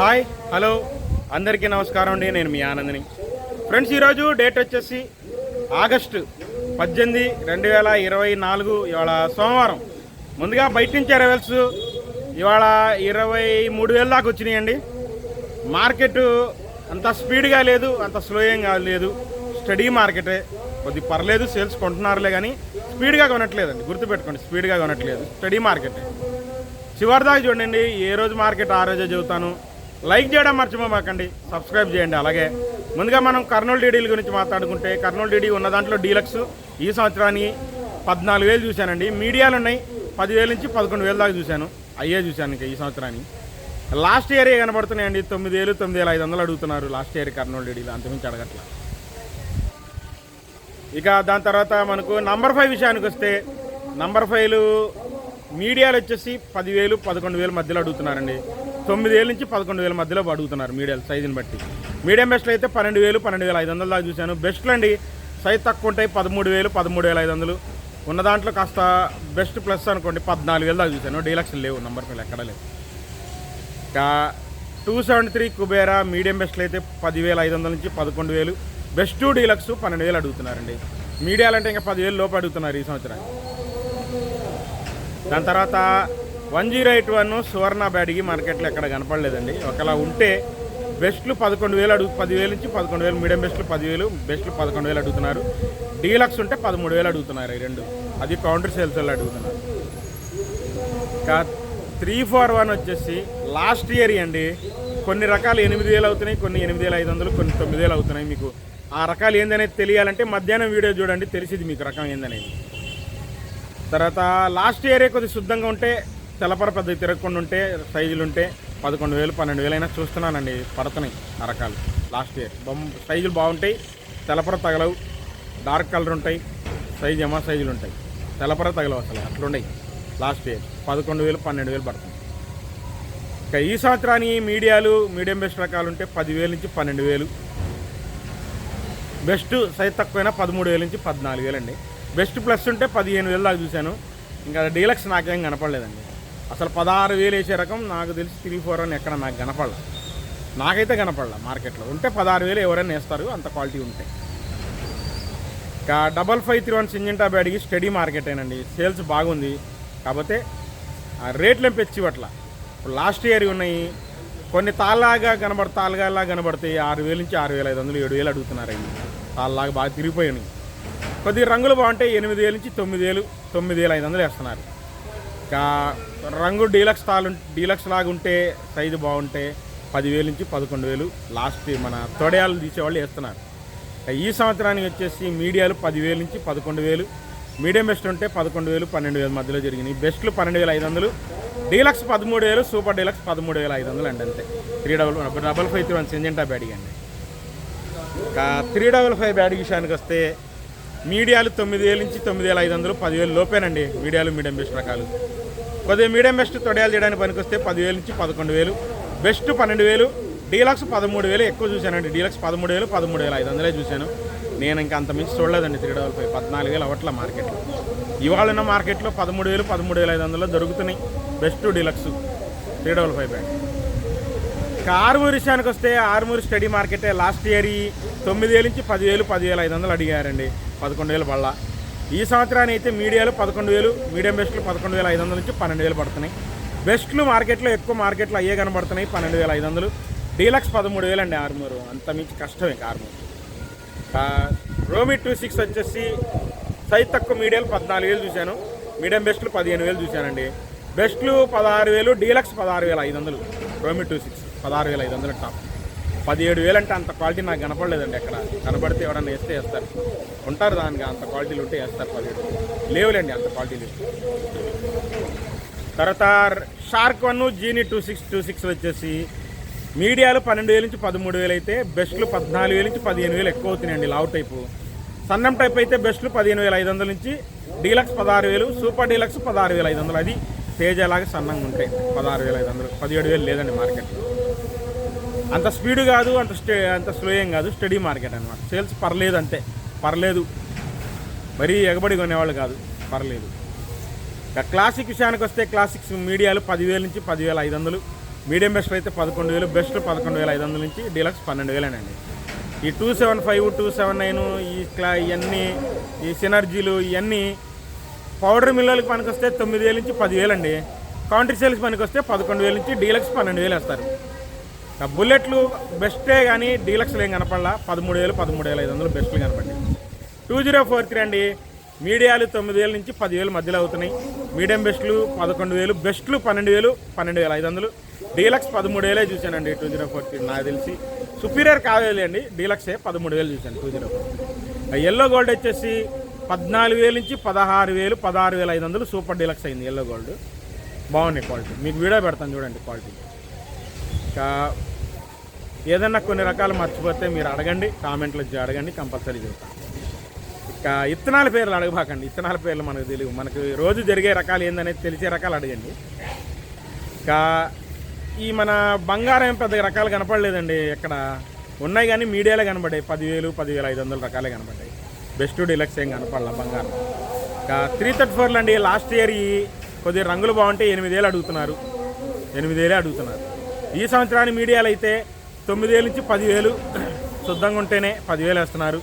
Hi hello. అందరికీ నమస్కారం అండి. నేను మీ ఆనందని. ఫ్రెండ్స్ ఈరోజు డేట్ వచ్చేసి ఆగస్టు పద్దెనిమిది రెండు వేల ఇరవై నాలుగు ఇవాళ సోమవారం. ముందుగా బయట నుంచి అరైవల్స్ ఇవాళ ఇరవై మూడు వేల దాకా వచ్చినాయండి. మార్కెట్ అంత స్పీడ్గా లేదు అంత స్లో ఏం కాదు లేదు. స్టడీ మార్కెటే. కొద్ది పర్లేదు సేల్స్ కొంటున్నారులే కానీ స్పీడ్గా కొనట్లేదండి. గుర్తుపెట్టుకోండి స్పీడ్గా కొనట్లేదు. స్టడీ మార్కెటే. చివరిదాకా చూడండి ఏ రోజు మార్కెట్ ఆ రోజే చెబుతాను. లైక్ చేయడం మర్చిపోమాకండి సబ్స్క్రైబ్ చేయండి. అలాగే ముందుగా మనం కర్నూలు డీడీల గురించి మాట్లాడుకుంటే కర్నూలు డీడీ ఉన్న దాంట్లో డీలక్స్ ఈ సంవత్సరానికి పద్నాలుగు వేలు చూశానండి. మీడియాలు ఉన్నాయి. పదివేల నుంచి పదకొండు వేల దాకా చూశాను. అయ్యే చూశాను ఇంకా ఈ సంవత్సరానికి. లాస్ట్ ఇయర్ కనబడుతున్నాయండి? తొమ్మిది వేలు తొమ్మిది వేల ఐదు వందలు అడుగుతున్నారు లాస్ట్ ఇయర్ కర్నూలు డీడీలు. అంతమించి అడగట్ల. ఇక దాని తర్వాత మనకు నంబర్ ఫైవ్ విషయానికి వస్తే నంబర్ ఫైవ్లు మీడియాలు వచ్చేసి పదివేలు పదకొండు వేల మధ్యలో అడుగుతున్నారండి. తొమ్మిది వేల నుంచి పదకొండు వేల మధ్యలో అడుగుతున్నారు మీడియాలు సైజుని బట్టి. మీడియం బెస్ట్లు అయితే పన్నెండు వేలు పన్నెండు వేల ఐదు వందల దాకా చూశాను. బెస్ట్లు అండి సైజ్ తక్కువ ఉంటాయి పదమూడు వేలు పదమూడు వేల ఐదు వందలు. ఉన్న దాంట్లో కాస్త బెస్ట్ ప్లస్ అనుకోండి పద్నాలుగు వేలు దాకా చూశాను. డీలక్స్లు లేవు నంబర్ ఫైవ్ ఎక్కడ లేవు. ఇంకా two seventy three Kubera medium బెస్ట్లు అయితే పదివేల ఐదు వందల నుంచి పదకొండు వేలు. బెస్ట్ డీలక్స్ పన్నెండు వేలు అడుగుతున్నారండి. మీడియాలు అంటే ఇంకా పదివేలు లోపు అడుగుతున్నారు ఈ సంవత్సరానికి. దాని తర్వాత one zero eight one Suvarna Byadgi మార్కెట్లో ఎక్కడ కనపడలేదండి. ఒకలా ఉంటే బెస్ట్లు పదకొండు వేలు అడుగు పదివేలు నుంచి పదకొండు వేలు మీడియం బెస్ట్లు పదివేలు బెస్ట్లు పదకొండు వేలు అడుగుతున్నారు. డీలక్స్ ఉంటే పదమూడు వేలు అడుగుతున్నారు ఈ రెండు. అది కౌంటర్ సేల్స్ వాళ్ళు అడుగుతున్నారు. ఇంకా త్రీ ఫోర్ వన్ వచ్చేసి లాస్ట్ ఇయర్ అండి కొన్ని రకాలు ఎనిమిది వేలు అవుతున్నాయి కొన్ని ఎనిమిది వేల ఐదు వందలు కొన్ని తొమ్మిది వేలు అవుతున్నాయి మీకు. ఆ రకాలు ఏందనేది తెలియాలంటే మధ్యాహ్నం వీడియో చూడండి తెలిసింది మీకు రకం ఏందనేది. తర్వాత లాస్ట్ ఇయరే కొద్దిగా శుద్ధంగా ఉంటే తెల్లపర పెద్ద తిరగకుండా ఉంటే సైజులు ఉంటే పదకొండు వేలు పన్నెండు వేలు అయినా చూస్తున్నానండి పడుతున్నాయి ఆ రకాలు లాస్ట్ ఇయర్. బొమ్మ సైజులు బాగుంటాయి తెల్లపర తగలవు డార్క్ కలర్ ఉంటాయి సైజు ఎమా సైజులు ఉంటాయి తెల్లపర తగలవు అసలు అట్లున్నాయి లాస్ట్ ఇయర్. పదకొండు వేలు పన్నెండు వేలు పడుతుంది. ఇక ఈ సంవత్సరానికి మీడియాలు మీడియం బెస్ట్ రకాలు ఉంటే పదివేలు నుంచి పన్నెండు వేలు. బెస్ట్ సైజ్ తక్కువైనా పదమూడు వేల నుంచి పద్నాలుగు వేలు అండి బెస్ట్ ప్లస్ ఉంటే పదిహేను వేలు దాకా చూశాను. ఇంకా డీలక్స్ నాకేం కనపడలేదండి. అసలు పదహారు వేలు వేసే రకం నాకు తెలిసి త్రీ ఫోర్ అని ఎక్కడ నాకు కనపడలే. నాకైతే కనపడలే మార్కెట్లో. ఉంటే పదహారు వేలు ఎవరైనా వేస్తారు అంత క్వాలిటీ ఉంటే. ఇంకా double five three one Syngenta బ్యాడ్కి steady market అయినండి సేల్స్ బాగుంది. కాకపోతే ఆ రేట్లు ఏం పెంచి ఇప్పుడు లాస్ట్ ఇయర్ ఉన్నాయి. కొన్ని తాళ్ళలాగా కనబడ తాళ్ళగా కనబడతాయి ఆరు వేలు నుంచి ఆరు వేల ఐదు వందలు ఏడు వేలు అడుగుతున్నారు అవి తాళ్ళలాగా బాగా తిరిగిపోయినాయి కొద్దిగా రంగులు బాగుంటాయి ఎనిమిది వేలు నుంచి తొమ్మిది వేలు తొమ్మిది వేల ఐదు వందలు వేస్తున్నారు. ఇంకా రంగు డీలక్స్ తాలు డీలక్స్ లాగా ఉంటే సైజు బాగుంటే పదివేలు నుంచి పదకొండు వేలు లాస్ట్ మన తొడయాలు తీసేవాళ్ళు వేస్తున్నారు. ఈ సంవత్సరానికి వచ్చేసి మీడియాలు పదివేలు నుంచి పదకొండు వేలు మీడియం బెస్ట్ ఉంటే పదకొండు వేలు పన్నెండు వేల మధ్యలో జరిగినాయి. బెస్ట్లు పన్నెండు వేల ఐదు వందలు డీలక్స్ పదమూడు వేలు సూపర్ డీలక్స్ పదమూడు వేల ఐదు వందలు అండి అంతే. Three double double five three one Syngenta బ్యాడీ అండి. ఇంకా త్రీ డబల్ ఫైవ్ బ్యాడీ విషయానికి వస్తే మీడియాలు తొమ్మిది వేల నుంచి తొమ్మిది వేల ఐదు వందలు పదివేలు లోపేనండి మీడియాలు మీడియం బెస్ట్ రకాలు. కొద్దిగా మీడియం బెస్ట్ తొడయాలు చేయడానికి పనికొస్తే పదివేల నుంచి పదకొండు వేలు. బెస్ట్ పన్నెండు వేలు. డీలక్స్ పదమూడు వేలు. ఎక్కువ చూశానండి. డీలక్స్ పదమూడు వేలు పదమూడు వేల ఐదు వందలే చూశాను. నేను ఇంకా అంత మించి చూడలేదండి త్రీ డబల్ ఫైవ్. పద్నాలుగు వేలు అవట్ల మార్కెట్లో. ఇవాళ ఉన్న మార్కెట్లో పదమూడు వేలు పదమూడు వేల ఐదు వందలు దొరుకుతున్నాయి. Best deluxe three double five bag ఇక ఆరుమూరు విషయానికి వస్తే ఆరుమూరు స్టడీ మార్కెటే లాస్ట్ ఇయర్ ఈ తొమ్మిది వేల నుంచి పదివేలు పదివేల ఐదు వందలు అడిగారండి. పదకొండు వేలు బళ్ళ ఈ సంవత్సరాన్ని అయితే మీడియాలు పదకొండు వేలు మీడియం బెస్ట్లు పదకొండు వేల ఐదు వందల నుంచి పన్నెండు వేలు పడుతున్నాయి. బెస్ట్లు మార్కెట్లో ఎక్కువ మార్కెట్లో అయ్యే కనబడుతున్నాయి పన్నెండు వేల ఐదు వందలు. డీలక్స్ పదమూడు వేలు అండి ఆర్మూరు. అంత మించి కష్టమే ఆర్మూరు. రోమి టూ సిక్స్ వచ్చేసి సైజ్ తక్కువ మీడియాలు పద్నాలుగు వేలు చూశాను. మీడియం బెస్ట్లు పదిహేను వేలు చూశానండి. బెస్ట్లు పదహారు వేలు డీలక్స్ పదహారు వేల ఐదు వందలు. రోమి టూ సిక్స్ పదహారు వేల ఐదు వందలు టాప్. పదిహేడు వేలు అంటే అంత క్వాలిటీ నాకు కనపడలేదండి ఎక్కడ. కనబడితే ఎవడన్నా వేస్తే వేస్తారు. ఉంటారు దానికి అంత క్వాలిటీలు ఉంటే వేస్తారు పదిహేడు లేవులేండి అంత క్వాలిటీలు తర్వాత షార్క్ వన్ జీని టూ సిక్స్ టూ సిక్స్ వచ్చేసి మీడియాలు పన్నెండు వేల నుంచి పదమూడు వేలు అయితే బెస్ట్లు పద్నాలుగు వేల నుంచి పదిహేను వేలు ఎక్కువ అవుతున్నాయండి లావు టైపు. సన్నం టైప్ అయితే బెస్ట్లు పదిహేను వేల ఐదు వందల నుంచి డీలక్స్ పదహారు వేలు సూపర్ డీలక్స్ పదహారు వేల ఐదు వందలు. అది తేజలాగా సన్నంగా ఉంటాయి. పదహారు వేల ఐదు వందలు. పదిహేడు వేలు లేదండి మార్కెట్లో. అంత స్పీడ్ కాదు అంత స్టే అంత స్లో ఏం కాదు స్టడీ మార్కెట్ అనమాట సేల్స్ పర్లేదు అంతే. పర్లేదు. మరీ ఎగబడి కొనేవాళ్ళు కాదు. పర్లేదు. ఇక క్లాసిక్ విషయానికి వస్తే క్లాసిక్స్ మీడియాలు పదివేల నుంచి పదివేల ఐదు వందలు. మీడియం బెస్ట్ అయితే పదకొండు వేలు బెస్ట్ పదకొండు వేల ఐదు వందల నుంచి డీలక్స్ పన్నెండు వేలేనండి. ఈ two seven five two seven nine ఈ క్లా ఇవన్నీ ఈ సినర్జీలు ఇవన్నీ పౌడర్ మిల్లర్కి పనికొస్తే తొమ్మిది వేల నుంచి పదివేలు అండి కౌంటర్ సేల్స్ పనికి వస్తే పదకొండు వేల నుంచి డీలక్స్ పన్నెండు వేలు వేస్తారు బుల్లెట్లు బెస్టే కానీ డీలక్స్లు ఏం కనపడలా? పదమూడు వేలు పదమూడు వేల ఐదు వందలు బెస్ట్లు కనపడి టూ జీరో ఫోర్ త్రీ అండి. మీడియాలు తొమ్మిది వేల నుంచి పదివేలు మధ్యలో అవుతున్నాయి. మీడియం బెస్ట్లు పదకొండు వేలు బెస్ట్లు పన్నెండు వేలు పన్నెండు వేల ఐదు వందలు డీలక్స్ పదమూడు వేలే చూశానండి టూ జీరో ఫోర్ త్రీ నాకు తెలిసి. సుపీరియర్ కావాలి అండి డీలక్సే పదమూడు వేలు చూశాను two zero four yellow gold వచ్చేసి పద్నాలుగు వేల నుంచి పదహారు వేలు పదహారు వేల ఐదు వందలు సూపర్ డీలక్స్ అయింది ఎల్లో గోల్డ్. బాగున్నాయి క్వాలిటీ. మీకు వీడియో పెడతాను చూడండి క్వాలిటీ. ఇంకా ఏదన్నా కొన్ని రకాలు మర్చిపోతే మీరు అడగండి కామెంట్లో అడగండి కంపల్సరీ చెప్తాను. ఇక ఇత్తనాల పేర్లు అడగబాకండి ఇత్తనాల పేర్లు మనకు తెలియవు. మనకు రోజు జరిగే రకాలు ఏందనేది తెలిసే రకాలు అడగండి. ఇంకా ఈ మన బంగారం పెద్ద రకాలు కనపడలేదండి ఇక్కడ ఉన్నాయి కానీ మీడియాలో కనపడ్డాయి. పదివేలు పదివేల ఐదు వందల రకాలే కనపడ్డాయి. బెస్ట్ డీలక్స్ ఏం కనపడాల బంగారం. ఇంకా త్రీ థర్టీ ఫోర్లు అండి లాస్ట్ ఇయర్ ఈ కొద్దిగా రంగులు బాగుంటే ఎనిమిదేళ్ళు అడుగుతున్నారు. ఎనిమిదేళ్ళే అడుగుతున్నారు. ఈ సంవత్సరాన్ని మీడియాలో అయితే తొమ్మిదేళ్ళ నుంచి పదివేలు శుద్ధంగా ఉంటేనే పదివేలు వేస్తున్నారు.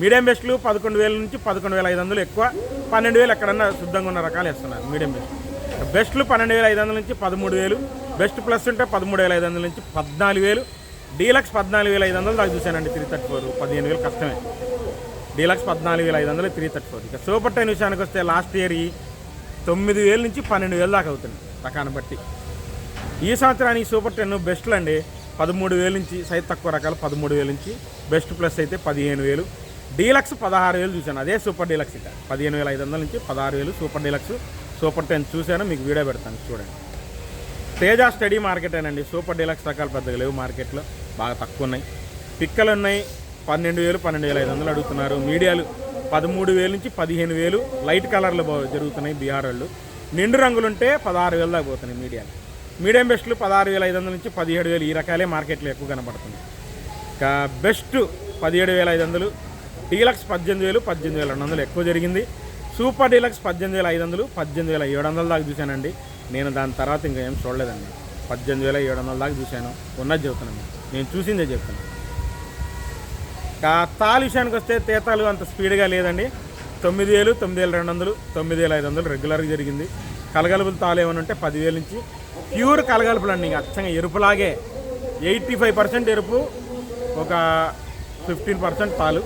మీడియం బెస్ట్లు పదకొండు వేల నుంచి పదకొండు వేల ఐదు వందలు ఎక్కువ పన్నెండు వేలు ఎక్కడన్నా శుద్ధంగా ఉన్న రకాలు వేస్తున్నారు మీడియం బెస్ట్ బెస్ట్లు పన్నెండు వేల ఐదు వందల నుంచి పదమూడు వేలు బెస్ట్ ప్లస్ ఉంటే పదమూడు వేల ఐదు వందల నుంచి పద్నాలుగు వేలు డీలక్స్ పద్నాలుగు వేల ఐదు వందలు దాకా చూశానండి త్రీ థర్టీ ఫోర్ పదిహేను వేలు కష్టమే. డీలక్స్ పద్నాలుగు వేల ఐదు వందలు త్రీ థర్టీ ఫోర్. ఇక సూపర్ టెన్ విషయానికి వస్తే లాస్ట్ ఇయర్ తొమ్మిది వేల నుంచి పన్నెండు వేలు దాకా అవుతుంది రకాన్ని బట్టి. ఈ సంవత్సరానికి సూపర్ టెన్ బెస్ట్లు అండి. పదమూడు వేల నుంచి సైజ్ తక్కువ రకాలు పదమూడు వేల నుంచి బెస్ట్ ప్లస్ అయితే పదిహేను వేలు. డీలక్స్ పదహారు వేలు చూశాను. అదే సూపర్ డీలక్స్ ఇక. పదిహేను వేల ఐదు వందల నుంచి పదహారు వేలు సూపర్ డీలక్స్. సూపర్ టెన్ చూశాను. మీకు వీడియో పెడతాను. చూడండి. తేజ స్టడీ మార్కెటేనండి సూపర్ డీలక్స్ రకాలు పెద్దగా లేవు మార్కెట్లో. బాగా తక్కువ ఉన్నాయి. పిక్కలు ఉన్నాయి. పన్నెండు వేలు పన్నెండు వేల ఐదు వందలు అడుగుతున్నారు. మీడియాలు పదమూడు వేలు నుంచి పదిహేను వేలు. లైట్ కలర్లు జరుగుతున్నాయి బీహార్ వాళ్ళు. నిండు రంగులుంటే పదహారు వేలు దాకా పోతున్నాయి మీడియాలు. మీడియం బెస్ట్లు పదహారు వేల ఐదు వందల నుంచి పదిహేడు వేలు ఈ రకాలే మార్కెట్లో ఎక్కువ కనపడుతుంది. ఇంకా బెస్ట్ పదిహేడు వేల ఐదు వందలు డీలక్స్ పద్దెనిమిది వేలు పద్దెనిమిది వేల రెండు వందలు ఎక్కువ జరిగింది. సూపర్ డీలక్స్ పద్దెనిమిది వేల ఐదు వందలు పద్దెనిమిది వేల ఏడు వందల దాకా చూశానండి. నేను దాని తర్వాత ఇంకా ఏం చూడలేదండి. పద్దెనిమిది వేల ఏడు వందల దాకా చూశాను. ఉన్నది చెబుతున్నాను నేను. చూసిందే చెప్తున్నాను. ఇంకా తాలు విషయానికి వస్తే తేతాలు అంత స్పీడ్గా లేదండి. తొమ్మిది వేలు తొమ్మిది వేల రెండు వందలు తొమ్మిది వేల ఐదు వందలు రెగ్యులర్గా జరిగింది. కలగలుపులు తాలు ఏమైనా ఉంటే పదివేల నుంచి ప్యూర్ కలగలుపులు అండి ఇంకా అచ్చంగా ఎరుపులాగే. ఎయిటీ ఫైవ్ పర్సెంట్ ఎరుపు ఒక ఫిఫ్టీన్ పర్సెంట్ తాలు.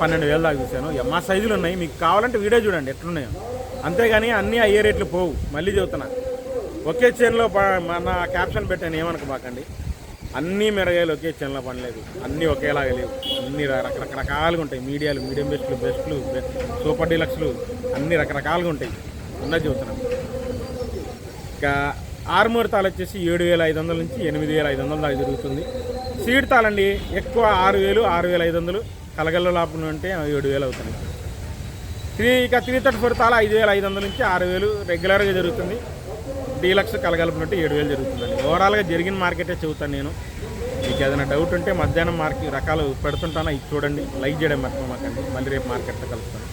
పన్నెండు వేలు దాకా చూశాను మా సైజులు ఉన్నాయి. మీకు కావాలంటే వీడియో చూడండి ఎట్లున్నాయో. అంతేగాని అన్నీ అయ్యే రేట్లు పోవు. మళ్ళీ చెబుతున్నా. ఒకే చైన్లో మన క్యాప్షన్ పెట్టాను ఏమనుకో బాకండి అన్నీ మిరగాయలు ఒకే చైన్లో పనిలేదు అన్నీ ఒకేలాగా లేవు. అన్ని ర- రకరకాలుగా ఉంటాయి. మీడియాలు మీడియం బెస్ట్లు బెస్ట్లు సూపర్ డీలక్స్లు అన్ని రకరకాలుగా ఉంటాయి. ఉన్నది చెబుతున్నాను ఇంకా ఆరుమూరు తాలు వచ్చేసి ఏడు వేల ఐదు వందల నుంచి ఎనిమిది వేల ఐదు వందల దాకా జరుగుతుంది. సీడ్ తాలండి ఎక్కువ ఆరు వేలు ఆరు వేల ఐదు వందలు. కలగల్ల లాభం అంటే ఏడు వేలు అవుతుంది. త్రీ ఇక త్రీ థర్టీ ఫోర్ తాళ ఐదు వేల ఐదు వందల నుంచి ఆరు వేలు రెగ్యులర్గా జరుగుతుంది. డీలక్స్ కలగలుపునట్టు ఏడు వేలు జరుగుతుందండి. ఓవరాల్గా జరిగిన మార్కెటే చెబుతాను నేను. మీకు ఏదైనా డౌట్ ఉంటే మధ్యాహ్నం మార్కెట్ రకాలు పెడుతుంటాను ఇది చూడండి. లైక్ చేయడం మర్చిపోమాకండి మళ్ళీ రేపు మార్కెట్లో కలుస్తాను